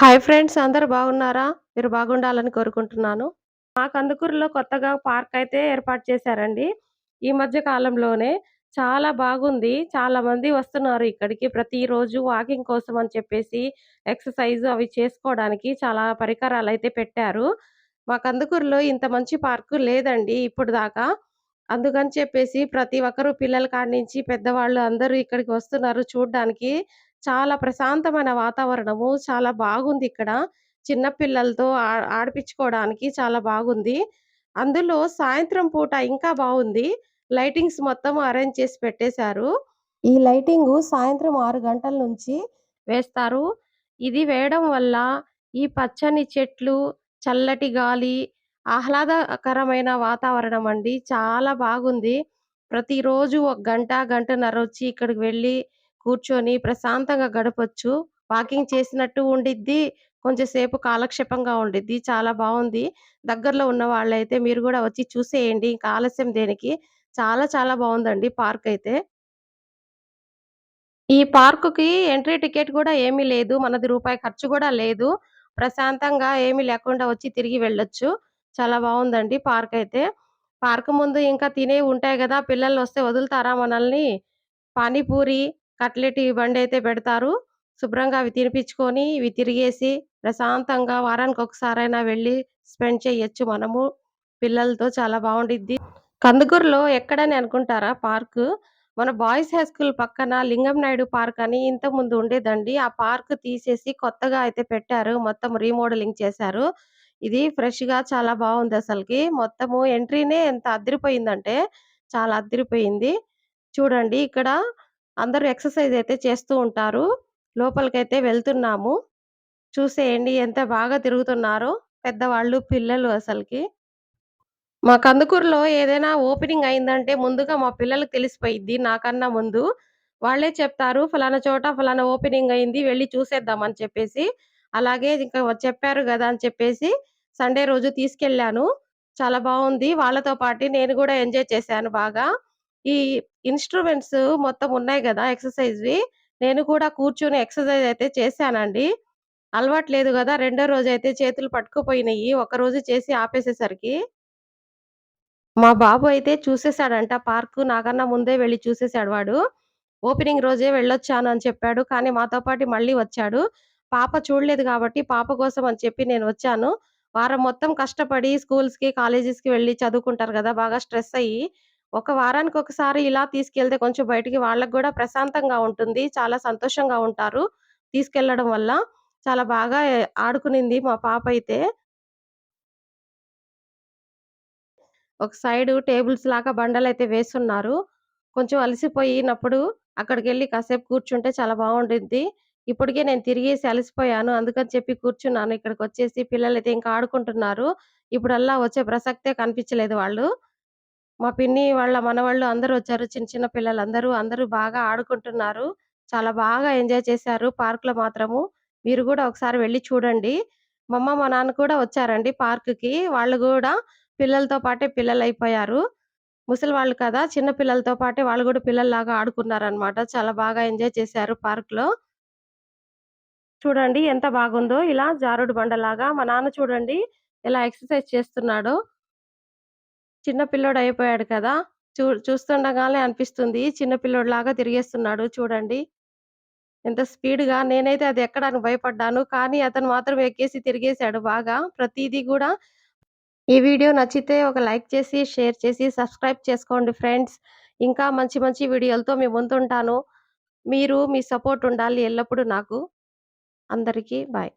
Hi friends అందరు బాగున్నారా? మీరు బాగుండాలని కోరుకుంటున్నాను. మా కందుకూరులో కొత్తగా పార్క్ అయితే ఏర్పాటు చేశారండి. ఈ మధ్య కాలంలోనే చాలా బాగుంది. చాలా మంది వస్తున్నారు ఇక్కడికి ప్రతిరోజు వాకింగ్ కోసం అని చెప్పేసి, ఎక్సర్సైజ్ అవి చేసుకోవడానికి చాలా పరికరాలు అయితే పెట్టారు. మా కందుకూరులో ఇంత మంచి పార్కు లేదండి ఇప్పుడు దాకా. అందుకని చెప్పేసి ప్రతి ఒక్కరు పిల్లల కాడ్నించి పెద్దవాళ్ళు అందరూ ఇక్కడికి వస్తున్నారు చూడడానికి చాలా ప్రశాంతమైన వాతావరణము. చాలా బాగుందిక్కడ. చిన్న పిల్లలతో ఆ ఆడిపిచ్చుకోవడానికి చాలా బాగుంది. అందులో సాయంత్రం పూట ఇంకా బాగుంది లైటింగ్స్ మొత్తం అరేంజ్ చేసి పెట్టేశారు. ఈ లైటింగ్ సాయంత్రం ఆరు గంటల నుంచి వేస్తారు. ఇది వేయడం వల్ల ఈ పచ్చని చెట్లు, చల్లటి గాలి, ఆహ్లాదకరమైన వాతావరణం అండి. చాలా బాగుంది. ప్రతిరోజు ఒక గంట, గంటన్నర వచ్చి ఇక్కడికి వెళ్ళి కూర్చొని ప్రశాంతంగా గడపొచ్చు. వాకింగ్ చేసినట్టు ఉండిద్ది. కొంచెం సేపు కాలక్షేపంగా ఉండిద్ది. చాలా బాగుంది దగ్గరలో ఉన్న వాళ్ళైతే మీరు కూడా వచ్చి చూసేయండి. ఇంకా ఆలస్యం దేనికి. చాలా చాలా బాగుందండి పార్క్ అయితే ఈ పార్కుకి ఎంట్రీ టికెట్ కూడా ఏమీ లేదు. మనది రూపాయి ఖర్చు కూడా లేదు. ప్రశాంతంగా ఏమీ లేకుండా వచ్చి తిరిగి వెళ్ళొచ్చు. చాలా బాగుందండి పార్క్ అయితే పార్క్ ముందు ఇంకా తినేవి ఉంటాయి కదా పిల్లలు వస్తే వదులుతారా మనల్ని? పానీపూరి, కట్లెట్ ఈ అయితే పెడతారు. శుభ్రంగా అవి తినిపించుకొని ఇవి తిరిగేసి ప్రశాంతంగా వారానికి ఒకసారైనా వెళ్ళి స్పెండ్ చేయొచ్చు మనము. పిల్లలతో చాలా బాగుండిద్ది కందుకూరులో ఎక్కడని అనుకుంటారా పార్క్ మన బాయ్స్ హై స్కూల్ పక్కన లింగం నాయుడు పార్క్ అని ఇంతకుముందు ఉండేదండి. ఆ పార్క్ తీసేసి కొత్తగా అయితే పెట్టారు. మొత్తం రీమోడలింగ్ చేశారు. ఇది ఫ్రెష్‌గా చాలా బాగుంది అసలుకి మొత్తము ఎంట్రీనే ఎంత అదిరిపోయిందంటే చాలా అదిరిపోయింది. చూడండి ఇక్కడ అందరూ ఎక్సర్సైజ్ అయితే చేస్తూ ఉంటారు. లోపలికైతే వెళ్తున్నాము. చూసేయండి ఎంత బాగా తిరుగుతున్నారో పెద్దవాళ్ళు, పిల్లలు అసలుకి మా కందుకూరులో ఏదైనా ఓపెనింగ్ అయిందంటే ముందుగా మా పిల్లలకు తెలిసిపోయిద్ది నాకన్నా ముందు. వాళ్ళే చెప్తారు ఫలానా చోట ఫలానా ఓపెనింగ్ అయింది వెళ్ళి చూసేద్దాం అని చెప్పేసి. అలాగే ఇంకా చెప్పారు కదా అని చెప్పేసి సండే రోజు తీసుకెళ్ళాను. చాలా బాగుంది వాళ్ళతో పాటు నేను కూడా ఎంజాయ్ చేశాను బాగా. ఈ ఇన్‌స్ట్రుమెంట్స్ మొత్తం ఉన్నాయి కదా ఎక్సర్సైజ్‌వి. నేను కూడా కూర్చొని ఎక్సర్సైజ్ అయితే చేశానండి. అలవాటు లేదు కదా రెండో అయితే చేతులు పట్టుకుపోయినియి. ఒకరోజు చేసి ఆపేసేసరికి. మా బాబు అయితే చూసేసాడంట పార్కు. నాకన్నా ముందే వెళ్ళి చూసేసాడు వాడు. ఓపెనింగ్ రోజే వెళ్ళొచ్చాను అని చెప్పాడు. కానీ మాతో పాటు మళ్ళీ వచ్చాడు. పాప చూడలేదు కాబట్టి పాప కోసం అని చెప్పి నేను వచ్చాను. వారం మొత్తం కష్టపడి స్కూల్స్‌కి, కాలేజెస్‌కి వెళ్ళి చదువుకుంటారు కదా బాగా స్ట్రెస్ అయ్యి, ఒక వారానికి ఒకసారి ఇలా తీసుకెళ్తే కొంచెం బయటికి వాళ్ళకి కూడా ప్రశాంతంగా ఉంటుంది. చాలా సంతోషంగా ఉంటారు. తీసుకెళ్ళడం వల్ల. చాలా బాగా ఆడుకునింది మా పాప అయితే ఒక సైడ్ టేబుల్స్ లాగా బండలు అయితే వేస్తున్నారు కొంచెం అలసిపోయినప్పుడు అక్కడికి వెళ్ళి కాసేపు కూర్చుంటే చాలా బాగుంటుంది ఇప్పటికే నేను తిరిగేసి అలసిపోయాను. అందుకని చెప్పి కూర్చున్నాను. ఇక్కడ వచ్చేసి పిల్లలు అయితే ఇంకా ఆడుకుంటున్నారు. ఇప్పుడల్లా వచ్చే ప్రసక్తే కనిపించలేదు వాళ్ళు. మా పిన్ని వాళ్ళ మనవాళ్ళు అందరూ వచ్చారు. చిన్న చిన్న పిల్లలు అందరూ అందరూ బాగా ఆడుకుంటున్నారు. చాలా బాగా ఎంజాయ్ చేశారు పార్క్‌లో మాత్రము. మీరు కూడా ఒకసారి వెళ్ళి చూడండి. మా అమ్మ, మా నాన్న కూడా వచ్చారండి పార్కుకి వాళ్ళు కూడా పిల్లలతో పాటే పిల్లలు అయిపోయారు ముసలి వాళ్ళు కదా! చిన్న పిల్లలతో పాటే వాళ్ళు కూడా పిల్లల్లాగా ఆడుకున్నారనమాట. చాలా బాగా ఎంజాయ్ చేశారు పార్క్‌లో. చూడండి ఎంత బాగుందో ఇలా జారుడు బండలాగా. మా నాన్న చూడండి ఎలా ఎక్సర్సైజ్ చేస్తున్నాడో. చిన్న పిల్లోడయిపోయాడు కదా! చూ చూస్తుండగానే అనిపిస్తుంది. చిన్న పిల్లోడిలాగా తిరిగేస్తున్నాడు చూడండి. ఎంత స్పీడ్‌గా నేనైతే అది ఎక్కడానికి భయపడ్డాను. కానీ అతను మాత్రం ఎక్కేసి తిరిగేసాడు బాగా. ప్రతిదీ కూడా ఈ వీడియో నచ్చితే ఒక లైక్ చేసి, షేర్ చేసి, సబ్స్క్రైబ్ చేసుకోండి ఫ్రెండ్స్. ఇంకా మంచి మంచి వీడియోలతో మీ ముందుంటాను. మీరు మీ సపోర్ట్ ఉండాలి ఎల్లప్పుడూ నాకు. అందరికీ బాయ్.